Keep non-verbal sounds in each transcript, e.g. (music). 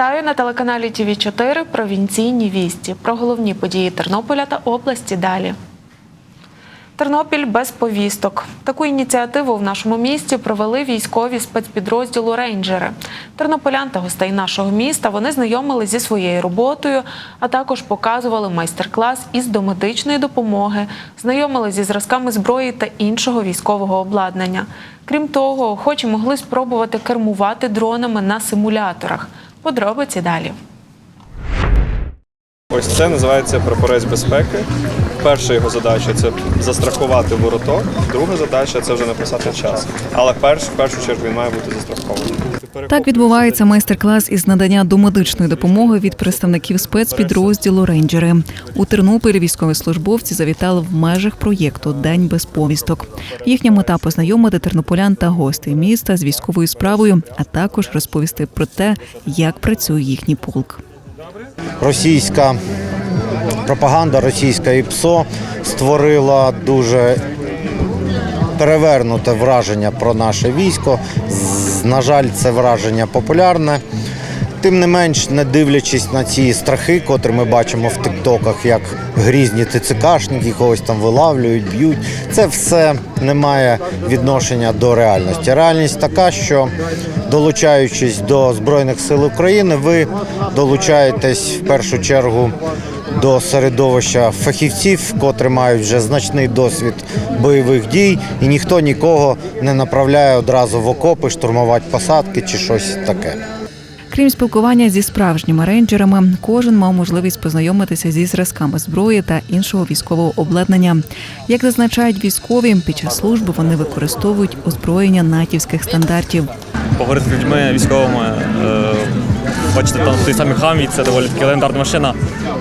Вітаю на телеканалі ТВ 4 Провінційні вісті. Про головні події Тернополя та області далі. Тернопіль без повісток. Таку ініціативу в нашому місті провели військові спецпідрозділу рейнджери. Тернополян та гостей нашого міста вони знайомили зі своєю роботою, а також показували майстер-клас із домедичної допомоги, знайомили зі зразками зброї та іншого військового обладнання. Крім того, охочі могли спробувати кермувати дронами на симуляторах. Подробиці далі. Ось це називається прапорець безпеки. Перша його задача це застрахувати вороток. Друга задача це вже написати час. Але перш, в першу чергу він має бути застрахований. Так відбувається майстер-клас із надання домедичної допомоги від представників спецпідрозділу рейнджери. У Тернополі військовослужбовці завітали в межах проєкту День без повісток. Їхня мета познайомити тернополян та гостей міста з військовою справою, а також розповісти про те, як працює їхній полк. російська пропаганда, російська ІПСО створила дуже перевернуте враження про наше військо. На жаль, це враження популярне. Тим не менш, не дивлячись на ці страхи, котрі ми бачимо в тиктоках, як грізні ТЦКшники когось там вилавлюють, б'ють. Це все не має відношення до реальності. Реальність така, що долучаючись до Збройних сил України, ви долучаєтесь в першу чергу до середовища фахівців, котрі мають вже значний досвід бойових дій, і ніхто нікого не направляє одразу в окопи, штурмувати посадки чи щось таке. Крім спілкування зі справжніми рейнджерами, кожен мав можливість познайомитися зі зразками зброї та іншого військового обладнання. Як зазначають військові, під час служби вони використовують озброєння натівських стандартів. поговорити з людьми військовими. Е, бачите, там той самий Хамві, це доволі таки легендарна машина.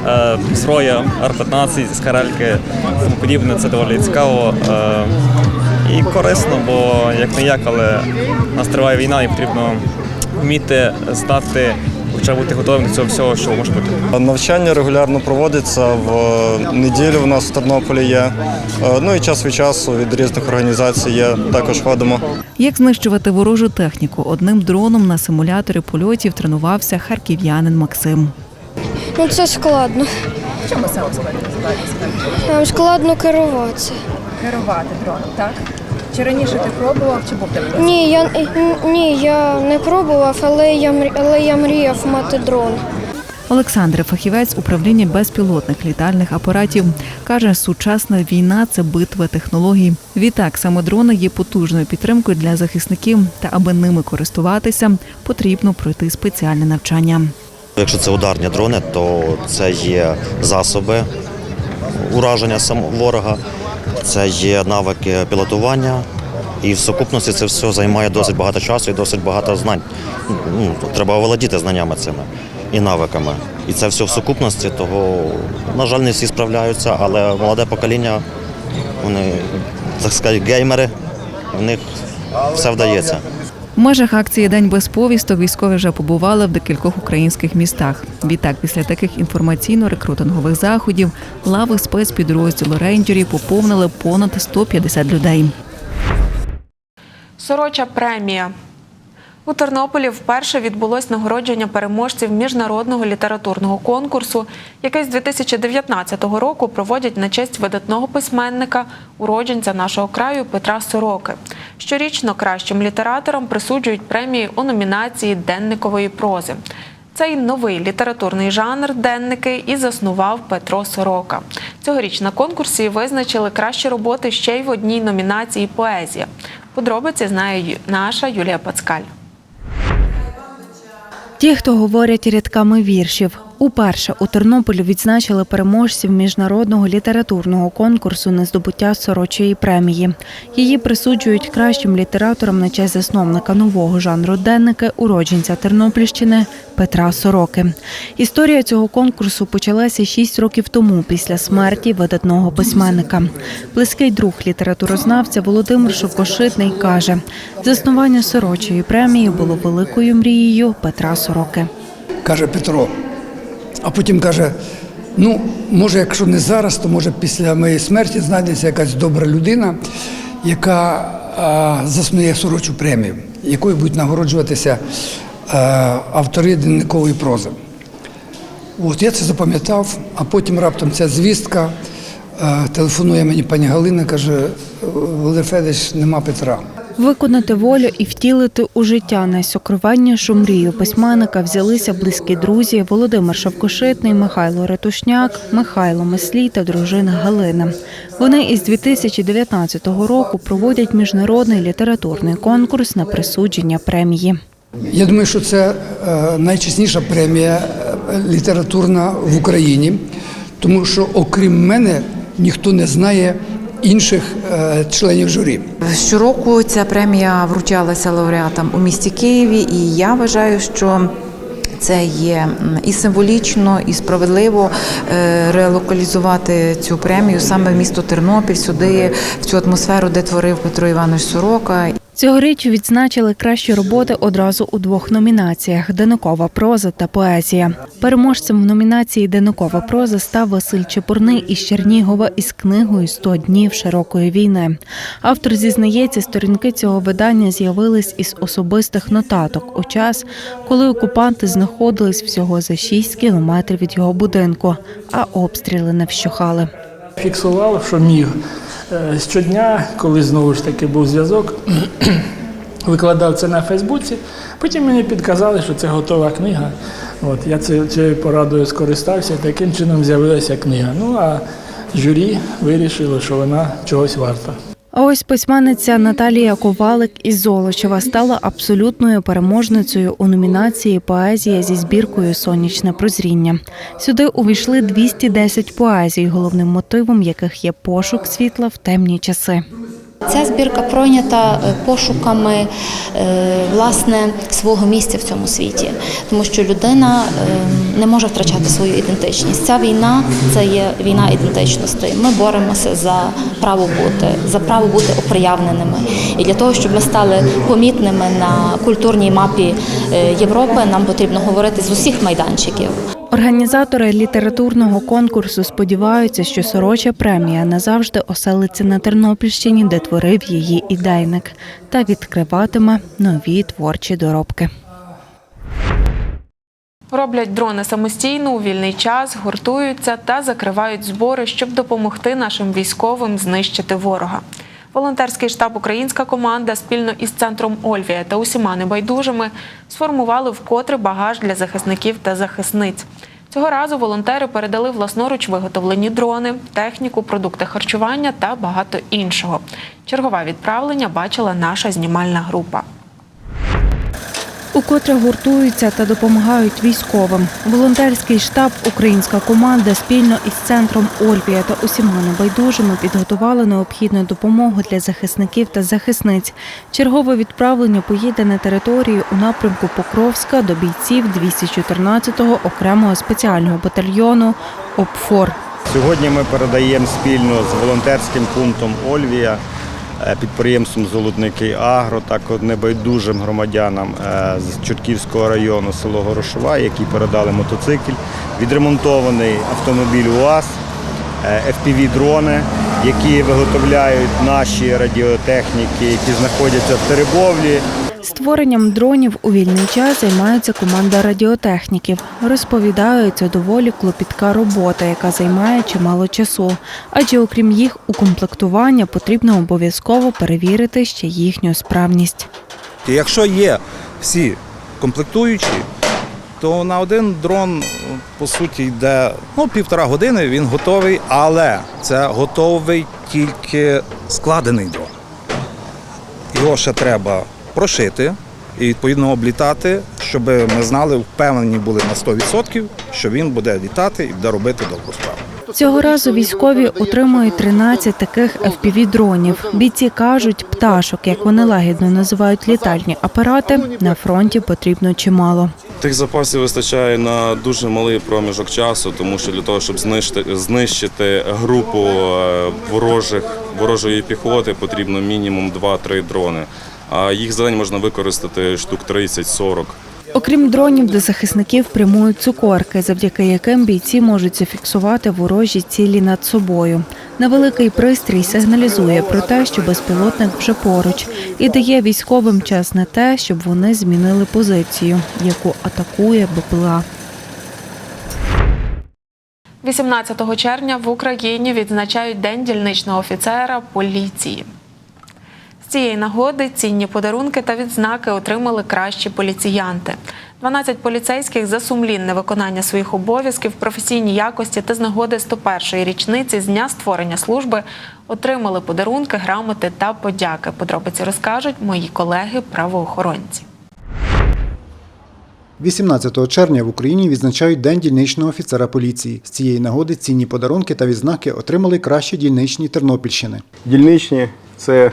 Е, зброя Р-15, скарельки, тому подібне, це доволі цікаво. Е, і корисно, бо як не як, але у нас триває війна і потрібно вміти знати, хоча бути готовим до цього всього, що може бути. Навчання регулярно проводиться в неділю. У нас в Тернополі є. Е, Ну і час від часу від різних організацій є. Також ходимо. Як знищувати ворожу техніку одним дроном на симуляторі польотів тренувався харків'янин Максим. Ну це складно. Чому саме складно Нам складно керуватися. керувати дроном, так? Чи раніше ти пробував, чи був тебе? Ні, я ні, я не пробував, але я але я мріяв мати дрон. Олександр, фахівець управління безпілотних літальних апаратів, каже, сучасна війна це битва технологій. Відтак саме дрони є потужною підтримкою для захисників, та аби ними користуватися, потрібно пройти спеціальне навчання. Якщо це ударні дрони, то це є засоби ураження ворога, це є навики пілотування. І в сукупності це все займає досить багато часу і досить багато знань. Ну, треба володіти знаннями цими і навиками. І це все в сукупності, того, на жаль, не всі справляються, але молоде покоління, вони, так сказати, геймери, в них все вдається. В межах акції День без повісток військові вже побували в декількох українських містах. Відтак, після таких інформаційно-рекрутингових заходів лави спецпідрозділу рейнджерів поповнили понад 150 людей. Сороча премія. У Тернополі вперше відбулось нагородження переможців міжнародного літературного конкурсу, який з 2019 року проводять на честь видатного письменника, уродженця нашого краю Петра Сороки. Щорічно кращим літераторам присуджують премії у номінації денникової прози. Цей новий літературний жанр денники і заснував Петро Сорока. Цьогоріч на конкурсі визначили кращі роботи ще й в одній номінації поезія. Подробиці знає наша Юлія Пацкаль. Ті, хто говорять рядками віршів. Уперше у Тернополі відзначили переможців міжнародного літературного конкурсу на здобуття сорочої премії. Її присуджують кращим літераторам на честь засновника нового жанру денники, уродженця Тернопільщини Петра Сороки. Історія цього конкурсу почалася шість років тому після смерті видатного письменника. Близький друг літературознавця Володимир Шовкошитний каже: заснування сорочої премії було великою мрією Петра Сороки. каже Петро. А потім каже: ну, може, якщо не зараз, то може після моєї смерті знайдеться якась добра людина, яка а, заснує сорочу премію, якою будуть нагороджуватися е, автори дневникової прози. От я це запам'ятав, а потім раптом ця звістка телефонує мені пані Галина, каже: Володимир Федорович, нема Петра. Виконати волю і втілити у життя найсокровеннішу мрію письменника взялися близькі друзі Володимир Шавкошитний, Михайло Ретушняк, Михайло Меслій та дружина Галина. Вони із 2019 року проводять міжнародний літературний конкурс на присудження премії. Я думаю, що це е, найчесніша премія е, літературна в Україні, тому що окрім мене ніхто не знає інших е, членів журі. Щороку ця премія вручалася лауреатам у місті Києві, і я вважаю, що це є і символічно, і справедливо е, релокалізувати цю премію саме в місто Тернопіль, сюди, в цю атмосферу, де творив Петро Іванович Сорока. Цьогоріч відзначили кращі роботи одразу у двох номінаціях: Деникова проза та поезія. Переможцем в номінації Деникова проза став Василь Чепурний із Чернігова із книгою «100 днів широкої війни. Автор зізнається, сторінки цього видання з'явились із особистих нотаток у час, коли окупанти знаходились всього за 6 кілометрів від його будинку, а обстріли не вщухали. Фіксував, що міг. Е, Щодня, коли знову ж таки був зв'язок, (clears throat) викладав це на Фейсбуці. Потім мені підказали, що це готова книга. От, я цією порадою скористався, таким чином з'явилася книга. Ну а журі вирішило, що вона чогось варта. А ось письменниця Наталія Ковалик із Золочева стала абсолютною переможницею у номінації Поезія зі збіркою Сонячне прозріння. Сюди увійшли 210 поезій, головним мотивом яких є пошук світла в темні часи. Ця збірка пройнята е, пошуками е, власне свого місця в цьому світі, тому що людина е, не може втрачати свою ідентичність. Ця війна це є війна ідентичностей. Ми боремося за право бути, за право бути оприявненими. І для того, щоб ми стали помітними на культурній мапі Європи, нам потрібно говорити з усіх майданчиків. Організатори літературного конкурсу сподіваються, що сороча премія назавжди оселиться на Тернопільщині, де творив її ідейник, та відкриватиме нові творчі доробки. Роблять дрони самостійно у вільний час, гуртуються та закривають збори, щоб допомогти нашим військовим знищити ворога. Волонтерський штаб Українська команда спільно із центром Ольвія та усіма небайдужими сформували вкотре багаж для захисників та захисниць. Цього разу волонтери передали власноруч виготовлені дрони, техніку, продукти харчування та багато іншого. Чергове відправлення бачила наша знімальна група. Укотре гуртуються та допомагають військовим. Волонтерський штаб Українська команда спільно із центром Ольвія та усіма небайдужими підготували необхідну допомогу для захисників та захисниць. Чергове відправлення поїде на територію у напрямку Покровська до бійців 214-го окремого спеціального батальйону ОПФОР. Сьогодні ми передаємо спільно з волонтерським пунктом Ольвія, підприємством Золотники Агро, так небайдужим громадянам е, з Чортківського району село Горошова, які передали мотоцикль, відремонтований автомобіль УАЗ, е, FPV-дрони, які виготовляють наші радіотехніки, які знаходяться в Теребовлі. Створенням дронів у вільний час займається команда радіотехніків. Розповідають, це доволі клопітка робота, яка займає чимало часу. Адже окрім їх укомплектування потрібно обов'язково перевірити ще їхню справність. Якщо є всі комплектуючі, то на один дрон по суті йде ну, півтора години, він готовий, але це готовий тільки складений дрон. Його ще треба прошити і відповідно облітати, щоб ми знали, впевнені були на 100%, що він буде літати і буде робити добру справу. Цього разу військові отримують 13 таких FPV-дронів. Бійці кажуть, пташок, як вони лагідно називають літальні апарати, на фронті потрібно чимало. Тих запасів вистачає на дуже малий проміжок часу, тому що для того, щоб знищити, знищити групу е, ворожих, ворожої піхоти, потрібно мінімум 2-3 дрони. А їх за день можна використати штук 30-40. Окрім дронів, до захисників прямують цукорки, завдяки яким бійці можуть зафіксувати ворожі цілі над собою. Невеликий пристрій сигналізує про те, що безпілотник вже поруч, і дає військовим час на те, щоб вони змінили позицію, яку атакує БПЛА. 18 червня в Україні відзначають День дільничного офіцера поліції. З цієї нагоди цінні подарунки та відзнаки отримали кращі поліціянти. 12 поліцейських за сумлінне виконання своїх обов'язків, професійні якості та з нагоди 101-ї річниці з дня створення служби отримали подарунки, грамоти та подяки. Подробиці розкажуть мої колеги-правоохоронці. 18 червня в Україні відзначають День дільничного офіцера поліції. З цієї нагоди цінні подарунки та відзнаки отримали кращі дільничні Тернопільщини. Дільничні це,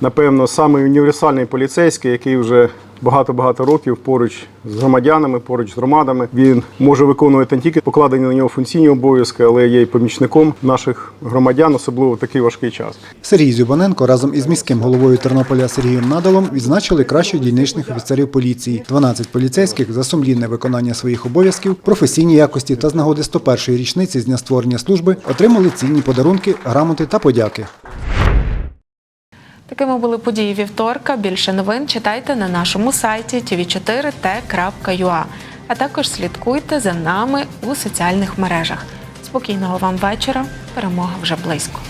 напевно, самий універсальний поліцейський, який вже багато-багато років поруч з громадянами, поруч з громадами. Він може виконувати не тільки покладені на нього функційні обов'язки, але є й помічником наших громадян, особливо в такий важкий час. Сергій Зюбаненко разом із міським головою Тернополя Сергієм Надалом відзначили кращих дільничних офіцерів поліції. 12 поліцейських за сумлінне виконання своїх обов'язків, професійні якості та з нагоди 101-ї річниці з дня створення служби отримали цінні подарунки, грамоти та подяки. Такими були події вівторка. Більше новин читайте на нашому сайті tv4t.ua, а також слідкуйте за нами у соціальних мережах. Спокійного вам вечора. Перемога вже близько.